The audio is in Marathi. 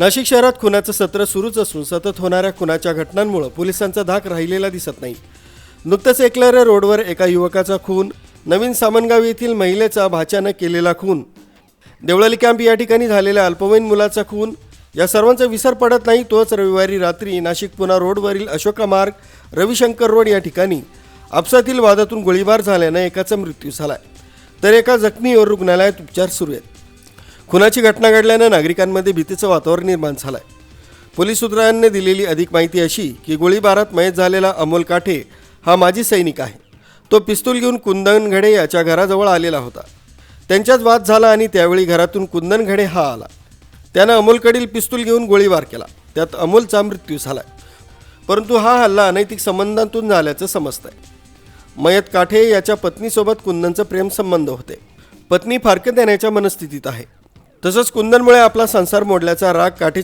नाशिक शहरात खुनाचं सत्र सुरूच असून सतत होणाऱ्या खुनाच्या घटनांमुळे पोलिसांचा धाक राहिलेला दिसत नाही. नुकतंच एकलऱ्या रोडवर एका युवकाचा खून नवीन सामनगाव येथील महिलेचा भाच्यानं केलेला खून. देवळाली कॅम्प या ठिकाणी झालेल्या अल्पवयीन मुलाचा खून. या सर्वांचा विसर पडत नाही तोच रविवारी रात्री नाशिक पुणा रोडवरील अशोका मार्ग रविशंकर रोड या ठिकाणी. आपसातील वादातून गोळीबार झाल्यानं एकाचा मृत्यू झालाय. तर एका जखमीवर रुग्णालयात उपचार सुरू आहेत. खुनाची घटना घडल्यानं नागरिकांमध्ये भीतीचं वातावरण निर्माण झालं आहे पोलीस सूत्रांनी दिलेली अधिक माहिती अशी की गोळीबारात मयत झालेला अमोल काठे हा माजी सैनिक आहे. तो पिस्तूल घेऊन कुंदन घडे याच्या घराजवळ आलेला होता. त्यांच्यात वाद झाला आणि त्यावेळी घरातून कुंदन घडे हा आला. त्यानं अमोलकडील पिस्तूल घेऊन गोळीबार केला. त्यात अमोलचा मृत्यू झाला परंतु हा हल्ला अनैतिक संबंधांतून झाल्याचं समजतंय. मयत काठे याच्या पत्नीसोबत कुंदनचं प्रेमसंबंध होते. पत्नी फारकत देण्याच्या मनस्थितीत आहे. तसंच कुंदनमुळे आपला संसार मोडल्याचा राग काठी